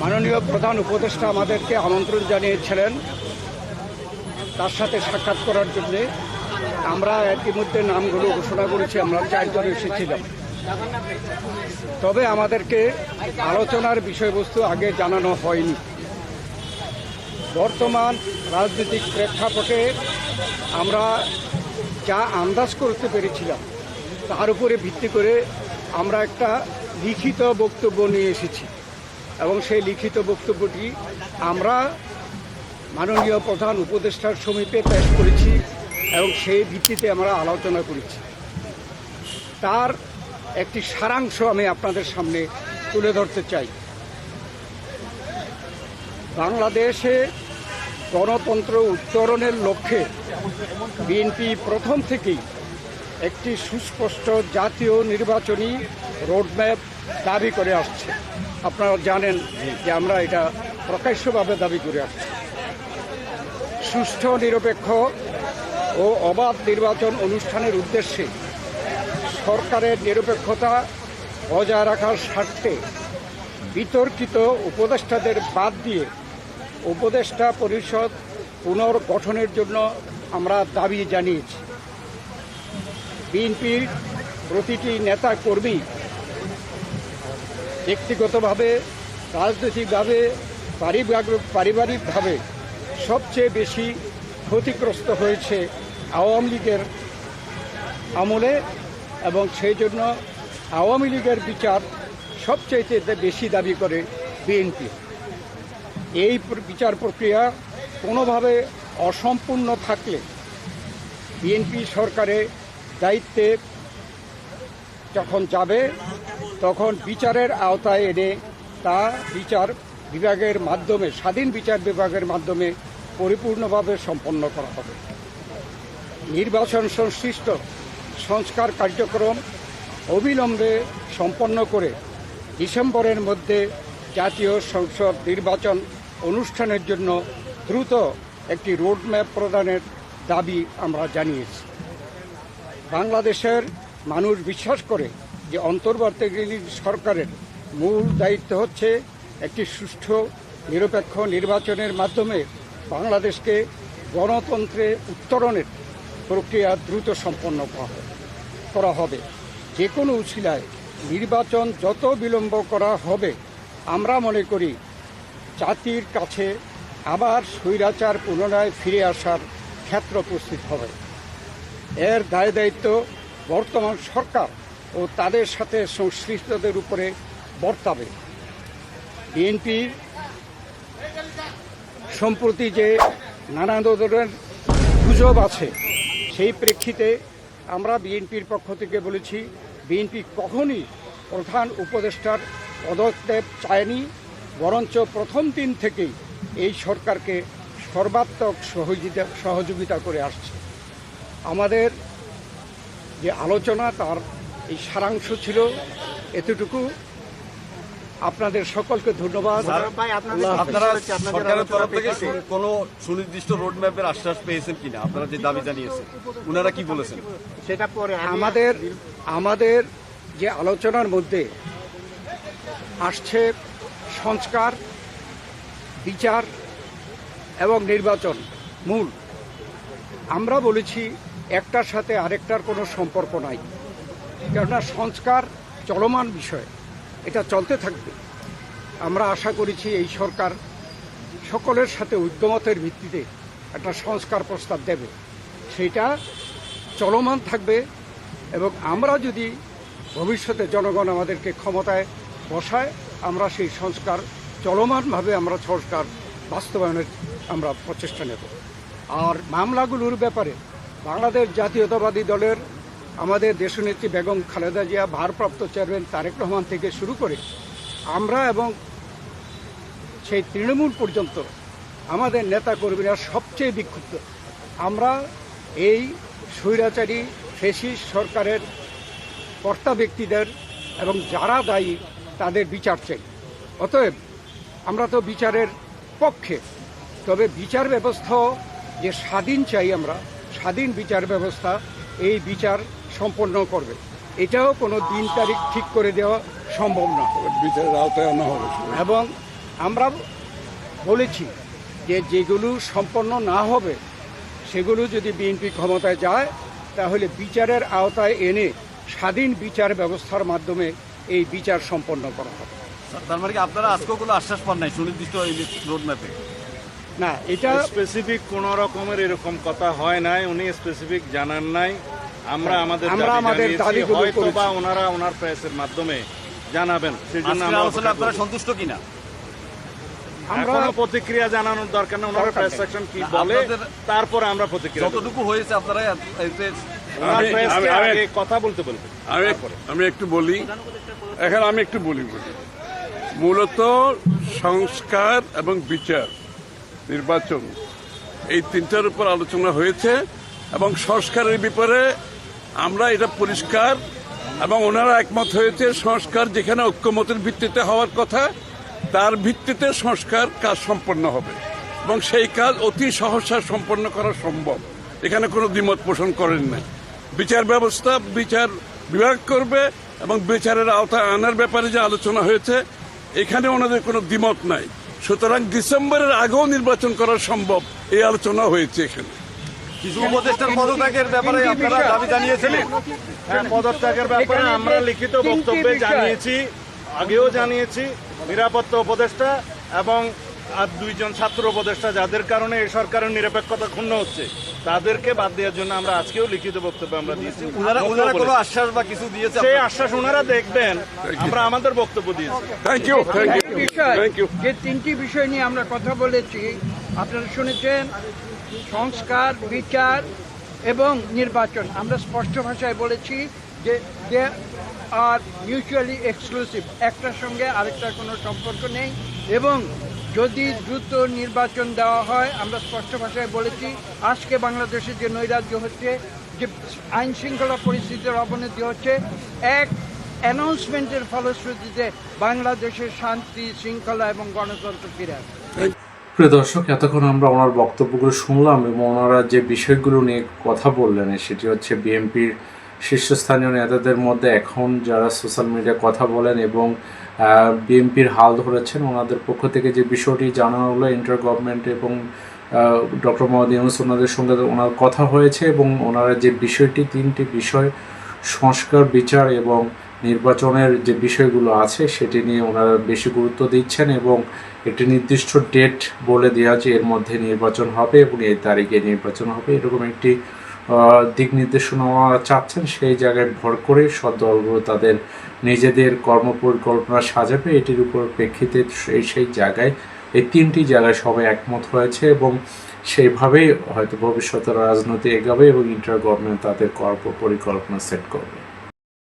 মাননীয় প্রধান উপদেষ্টা আমাদেরকে আমন্ত্রণ জানিয়েছিলেন। তার সাথে সাক্ষাৎ করার জন্যে আমরা ইতিমধ্যে নামগুলো ঘোষণা করেছি, আমরা চারজন এসেছিলাম। তবে আমাদেরকে আলোচনার বিষয়বস্তু আগে জানানো হয়নি। বর্তমান রাজনৈতিক প্রেক্ষাপটে আমরা যা আন্দাজ করতে পেরেছিলাম, তার উপরে ভিত্তি করে আমরা একটা লিখিত বক্তব্য নিয়ে এসেছি। এবং সেই লিখিত বক্তব্যটি আমরা মাননীয় প্রধান উপদেষ্টার সমীপে পেশ করেছি এবং সেই ভিত্তিতে আমরা আলোচনা করেছি। তার একটি সারাংশ আমি আপনাদের সামনে তুলে ধরতে চাই। বাংলাদেশে গণতন্ত্র উত্তরণের লক্ষ্যে বিএনপি প্রথম থেকেই একটি সুস্পষ্ট জাতীয় নির্বাচনী রোডম্যাপ দাবি করে আসছে। আপনারা জানেন যে আমরা এটা প্রকাশ্যভাবে দাবি করে আসছি। সুষ্ঠু, নিরপেক্ষ ও অবাধ নির্বাচন অনুষ্ঠানের উদ্দেশ্যে সরকারের নিরপেক্ষতা বজায় রাখার স্বার্থে বিতর্কিত উপদেষ্টাদের বাদ দিয়ে উপদেষ্টা পরিষদ পুনর্গঠনের জন্য আমরা দাবি জানিয়েছি। বিএনপির প্রতিটি নেতা কর্মী ব্যক্তিগতভাবে, রাজনৈতিকভাবে, পারিবারিক, পারিবারিকভাবে সবচেয়ে বেশি ক্ষতিগ্রস্ত হয়েছে আওয়ামী লীগের আমলে এবং সেই জন্য আওয়ামী লীগের বিচার সবচেয়ে বেশি দাবি করে বিএনপি। এই বিচার প্রক্রিয়া কোনোভাবে অসম্পূর্ণ থাকলে বিএনপি সরকারের দায়িত্বে যখন যাবে তখন বিচারের আওতায় এনে তা বিচার বিভাগের মাধ্যমে, স্বাধীন বিচার বিভাগের মাধ্যমে পরিপূর্ণভাবে সম্পন্ন করা হবে। নির্বাচন সংশ্লিষ্ট সংস্কার কার্যক্রম অবিলম্বে সম্পন্ন করে ডিসেম্বরের মধ্যে জাতীয় সংসদ নির্বাচন অনুষ্ঠানের জন্য দ্রুত একটি রোডম্যাপ প্রদানের দাবি আমরা জানিয়েছি। বাংলাদেশের মানুষ বিশ্বাস করে যে অন্তর্বর্তীকালীন সরকারের মূল দায়িত্ব হচ্ছে একটি সুষ্ঠু, নিরপেক্ষ নির্বাচনের মাধ্যমে বাংলাদেশকে গণতন্ত্রে উত্তরণের প্রক্রিয়া দ্রুত সম্পন্ন করা হবে যে কোনো উছিলায় নির্বাচন যত বিলম্ব করা হবে, আমরা মনে করি জাতির কাছে আবার স্বৈরাচার পুনরায় ফিরে আসার ক্ষেত্র প্রস্তুত হবে। এর দায় দায়িত্ব বর্তমান সরকার ও তাদের সাথে সংশ্লিষ্টদের উপরে বর্তাবে। বিএনপি সম্প্রতি যে নানা ধরনের গুজব আছে, সেই প্রেক্ষিতে আমরা বিএনপির পক্ষ থেকে বলেছি, বিএনপি কখনই প্রধান উপদেষ্টার পদক্ষেপ চায়নি, বরঞ্চ প্রথম দিন থেকেই এই সরকারকে সর্বাত্মক সহযোগিতা সহযোগিতা করে আসছে। আমাদের যে আলোচনা, তার এই সারাংশ ছিল। এতটুকু। আপনাদের সকলকে ধন্যবাদ। আপনারা সরকারের তরফ থেকে কোনো সুনির্দিষ্ট রোড ম্যাপের আশ্বাস পেয়েছেন কিনা? আপনারা যে দাবি জানিয়েছেন। ওনারা কি বলেছেন? সেটা পরে আমাদের আমাদের যে আলোচনার মধ্যে আসছে সংস্কার বিচার এবং নির্বাচন মূল। আমরা বলেছি একটার সাথে আরেকটার কোনো সম্পর্ক নাই। কেননা সংস্কার চলমান বিষয়, এটা চলতে থাকবে। আমরা আশা করেছি এই সরকার সকলের সাথে ঐক্যমতের ভিত্তিতে একটা সংস্কার প্রস্তাব দেবে। সেটা চলমান থাকবে এবং আমরা যদি ভবিষ্যতে জনগণ আমাদেরকে ক্ষমতায় বসায়, আমরা সেই সংস্কার চলমানভাবে আমরা সংস্কার বাস্তবায়নের আমরা প্রচেষ্টা নেব। আর মামলাগুলোর ব্যাপারে বাংলাদেশ জাতীয়তাবাদী দলের আমাদের দেশনেত্রী বেগম খালেদা জিয়া, ভারপ্রাপ্ত চেয়ারম্যান তারেক রহমান থেকে শুরু করে আমরা এবং সেই তৃণমূল পর্যন্ত আমাদের নেতা কর্মীরা সবচেয়ে বিক্ষুব্ধ। আমরা এই স্বৈরাচারী ফেসিস সরকারের কর্তা ব্যক্তিদের এবং যারা দায়ী তাদের বিচার চাই। অতএব আমরা তো বিচারের পক্ষে, তবে বিচার ব্যবস্থা যে স্বাধীন চাই আমরা, স্বাধীন বিচার ব্যবস্থা, এই বিচার সম্পন্ন করবে। এটাও কোনো দিন তারিখ ঠিক করে দেওয়া সম্ভব না। বিচারের আওতায় আনা হবে। এবং আমরা বলেছি যে যেগুলো সম্পন্ন না হবে সেগুলো যদি বিএনপি ক্ষমতায় যায় তাহলে বিচারের আওতায় এনে স্বাধীন বিচার ব্যবস্থার মাধ্যমে এই বিচার সম্পন্ন করা হবে। তার মানে কি আপনারা আজকেও কোনো আশ্বাস পান নাই সুনির্দিষ্ট এই রোড না এটা স্পেসিফিক কোন রকমের এরকম কথা হয় নাই উনি স্পেসিফিক জানান নাই। আমরা আমাদের আমরা আমাদের হয়তো বা ওনারা ওনার প্রেসের মাধ্যমে জানাবেন সেই জন্য আমরা আপনারা সন্তুষ্ট কিনা? আমরা প্রতিক্রিয়া জানানোর দরকার নেই ওনারা প্রেস সেকশন কি বলে তারপরে আমরা প্রতিক্রিয়া যতটুকু হয়েছে আপনারা আমি- প্রেসকে আমি- আমি- আগে কথা বলতে বলবেন আমি আমি একটু বলি। এখন আমি একটু বলি বলি। মূলত সংস্কার এবং বিচার নির্বাচন এই তিনটার উপর আলোচনা হয়েছে এবং সংস্কারের ব্যাপারে আমরা এটা পরিষ্কার এবং ওনারা একমত হয়েছে সংস্কার যেখানে ঐক্যমতের ভিত্তিতে হওয়ার কথা, তার ভিত্তিতে সংস্কার কাজ সম্পন্ন হবে এবং সেই কাজ অতি সহসা সম্পন্ন করা সম্ভব। এখানে কোনো দ্বিমত পোষণ করেন না। বিচার ব্যবস্থা, বিচার বিভাগ করবে এবং বিচারের আওতায় আনার ব্যাপারে যে আলোচনা হয়েছে, এখানে ওনাদের কোনো দ্বিমত নাই। সুতরাং ডিসেম্বরের আগেও নির্বাচন করা সম্ভব, এই আলোচনা হয়েছে এখানে। কিছু উপদেষ্টার পদত্যাগের ব্যাপারে আপনারা দাবি জানিয়েছিলেন। হ্যাঁ পদত্যাগের ব্যাপারে আমরা লিখিত বক্তব্যে জানিয়েছি আগেও জানিয়েছি নিরাপত্তা উপদেষ্টা এবং আর দুইজন ছাত্র উপদেষ্টা যাদের কারণে এই সরকারের নিরপেক্ষতা ক্ষুণ্ণ হচ্ছে তাদেরকে বাদ দেওয়ার জন্য আমরা আজকেও লিখিত বক্তব্য আমরা দিয়েছি। কোনো আশ্বাস বা কিছু দিয়েছে সেই আশ্বাস ওনারা দেখবেন আমরা আমাদের বক্তব্য দিয়েছি। থ্যাংক ইউ থ্যাংক ইউ যে তিনটি বিষয় নিয়ে আমরা কথা বলেছি আপনারা শুনেছেন সংস্কার, বিচার এবং নির্বাচন। আমরা স্পষ্ট ভাষায় বলেছি যে দে আর মিউচুয়ালি এক্সক্লুসিভ। একটার সঙ্গে আরেকটার কোনো সম্পর্ক নেই এবং যদি দ্রুত নির্বাচন দেওয়া হয়, আমরা স্পষ্ট ভাষায় বলেছি, আজকে বাংলাদেশে যে নৈরাজ্য হচ্ছে, যে আইন শৃঙ্খলা পরিস্থিতির অবনতি হচ্ছে, এক অ্যানাউন্সমেন্টের ফলশ্রুতিতে বাংলাদেশের শান্তি, শৃঙ্খলা এবং গণতন্ত্র ফিরে আসবে। প্রিয় দর্শক, এতক্ষণ আমরা ওনার বক্তব্যগুলো শুনলাম এবং ওনারা যে বিষয়গুলো নিয়ে কথা বললেন, সেটি হচ্ছে বিএনপির শীর্ষস্থানীয় নেতাদের মধ্যে এখন যারা সোশ্যাল মিডিয়ায় কথা বলেন এবং বিএনপির হাল ধরেছেন, ওনাদের পক্ষ থেকে যে বিষয়টি জানানো হলো ইন্টার গভর্নমেন্ট এবং ডক্টর মোহাম্মদ ইউনুস ওনাদের সঙ্গে ওনার কথা হয়েছে এবং ওনারা যে বিষয়টি, তিনটি বিষয়, সংস্কার, বিচার এবং নির্বাচনের যে বিষয়গুলো আছে, সেটি নিয়ে ওনারা বেশি গুরুত্ব দিচ্ছেন এবং একটি নির্দিষ্ট ডেট বলে দেওয়া আছে, এর মধ্যে নির্বাচন হবে এবং এই তারিখে নির্বাচন হবে। এরকম একটি দিক নির্দেশনা চাচ্ছেন, সেই জায়গায় ভর করে সব দলগুলো তাদের নিজেদের কর্মপরিকল্পনা সাজাবে। এটির উপর প্রেক্ষিতে সেই সেই জায়গায়, এই তিনটি জায়গায় সবাই একমত হয়েছে এবং সেইভাবেই হয়তো ভবিষ্যতে রাজনীতি এগাবে এবং ইন্টার গভর্নমেন্ট তাদের কর্ম পরিকল্পনা সেট করবে।